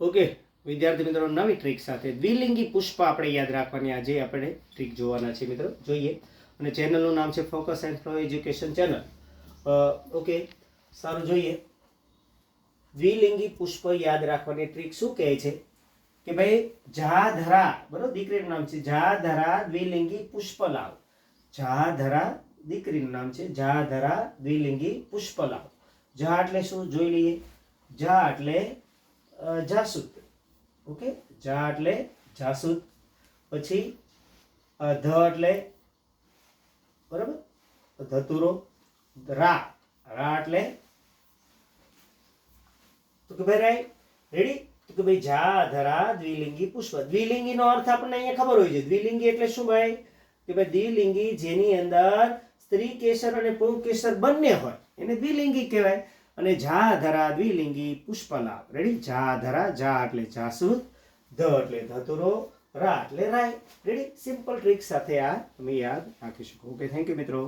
Okay વિદ્યાર્થી મિત્રો, નવી ટ્રીક સાથે દ્વિલિંગી પુષ્પ આપણે યાદ રાખવાની આજે આપણે ટ્રીક જોવાના છે મિત્રો. જોઈએ. અને ચેનલનું નામ છે focus and flow education channel okay સારું જોઈએ. દ્વિલિંગી પુષ્પ યાદ રાખવાની ટ્રીક શું કહે છે? કે ભાઈ જાધરા બરોબર, દીકરીનું નામ છે જાધરા દ્વિલિંગી પુષ્પ લાવ જાધરા દીકરીનું નામ છે જાધરા દ્વિલિંગી પુષ્પ લાવ જા એટલે શું? જોઈ લઈએ. જા એટલે જાસૂદ. ઓકે? જા એટલે જાસૂદ, પછી ધ એટલે બરાબર? ધતુરો રા. રા એટલે તો કે ભાઈ રાઈટ રેડી તો કે ભાઈ, જા, ધરા, દ્વિલિંગી, પુષ્પ. દ્વિલિંગીનો અર્થ આપણને અહીંયા ખબર હોય છે. દ્વિલિંગી એટલે શું ભાઈ? કે ભાઈ, દ્વિલિંગી જેની અંદર સ્ત્રી કેસર અને પુંગ કેસર બંને હોય. એને દ્વિલિંગી કહેવાય. અને જા ધરા દ્વિલિંગી પુષ્પલાભ રેડી જા ધરા, જા એટલે જાસૂદ ધ એટલે ધતુરો, રા એટલે રાય. રેડી સિમ્પલ ટ્રીક સાથે આ તમે યાદ રાખી શકો. ઓકે થેન્ક યુ મિત્રો.